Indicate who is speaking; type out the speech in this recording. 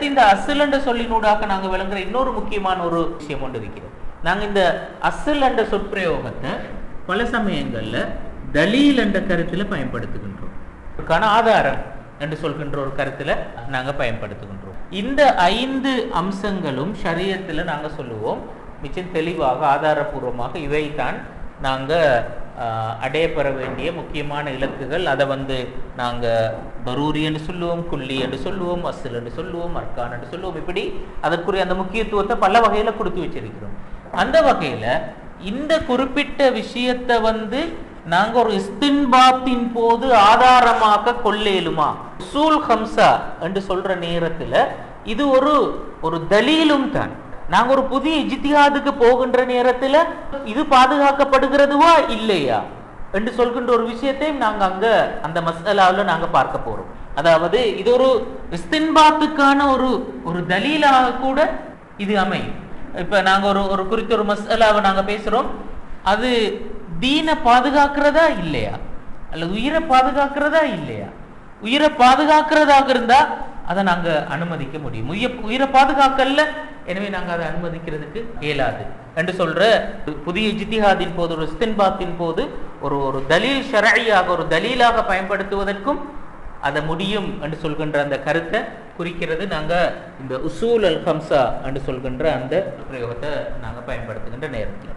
Speaker 1: அடுத்து இந்த அசல் என்ற சொல்லினூடாக நாங்க விளங்குற இன்னொரு முக்கியமான ஒரு விஷயம் ஒன்று இருக்கிறது. நாங்க இந்த அசல் என்ற சொற்பிரயோகத்தை பல சமயங்கள்ல தலீல் என்ற கருத்துல பயன்படுத்துகின்றோம். அதுக்கான ஆதாரம் என்று சொல்கின்ற ஒரு கருத்துல நாங்க பயன்படுத்துகின்றோம். இந்த ஐந்து அம்சங்களும் ஷரியத்துல நாங்க சொல்லுவோம். மிச்சம் தெளிவாக ஆதாரபூர்வமாக இவைதான் தான் நாங்கள் அடையப்பெற வேண்டிய முக்கியமான இலக்குகள் அதை வந்து நாங்கள் பரூரி என்று சொல்லுவோம் குள்ளி என்று சொல்லுவோம் அசில் என்று சொல்லுவோம் அர்கான் என்று சொல்லுவோம் இப்படி அதற்குரிய அந்த முக்கியத்துவத்தை பல வகையில் கொடுத்து வச்சிருக்கிறோம். அந்த வகையில் இந்த குறிப்பிட்ட விஷயத்தை வந்து நாங்க ஒரு இஸ்தின்பாத்தின் போது ஆதாரமாக கொள்ளேலுமா? சூல் ஹம்சா என்று சொல்ற நேரத்துல இது ஒரு ஒரு தலீலும் தான் நாங்க ஒரு புதிய இஜ்திஹாதுக்கு போகின்ற நேரத்துல இது பாதுகாக்கப்படுகிறதுவா இல்லையா? என்று சொல்கின்ற ஒரு விஷயத்தையும் நாங்க அங்க அந்த மசாலாவில் நாங்க பார்க்க போறோம். அதாவது இது ஒரு இஸ்தின்பாத்துக்கான ஒரு ஒரு தலீலாக கூட இது அமையும். இப்ப நாங்க ஒரு ஒரு குறித்த ஒரு மசாலாவை நாங்க பேசுறோம். அது தீனை பாதுகாக்கிறதா இல்லையா? அல்லது உயிரை பாதுகாக்கிறதா இல்லையா? உயிரை பாதுகாக்கிறதாக இருந்தா அதை நாங்கள் அனுமதிக்க முடியும். உயிரை உயிரை பாதுகாக்கல எனவே நாங்கள் அதை அனுமதிக்கிறதுக்கு இயலாது. என்று சொல்ற புதிய ஜித்திஹாதின் போது ஒரு இஸ்தின்பாத்தின் போது ஒரு ஒரு தலீல் ஷரழியாக ஒரு தலீலாக பயன்படுத்துவதற்கும் அதை முடியும் என்று சொல்கின்ற அந்த கருத்தை குறிக்கிறது. நாங்கள் இந்த உசூல் அல் ஹம்சா என்று சொல்கின்ற அந்த பிரயோகத்தை நாங்கள் பயன்படுத்துகின்ற நேரத்தில்.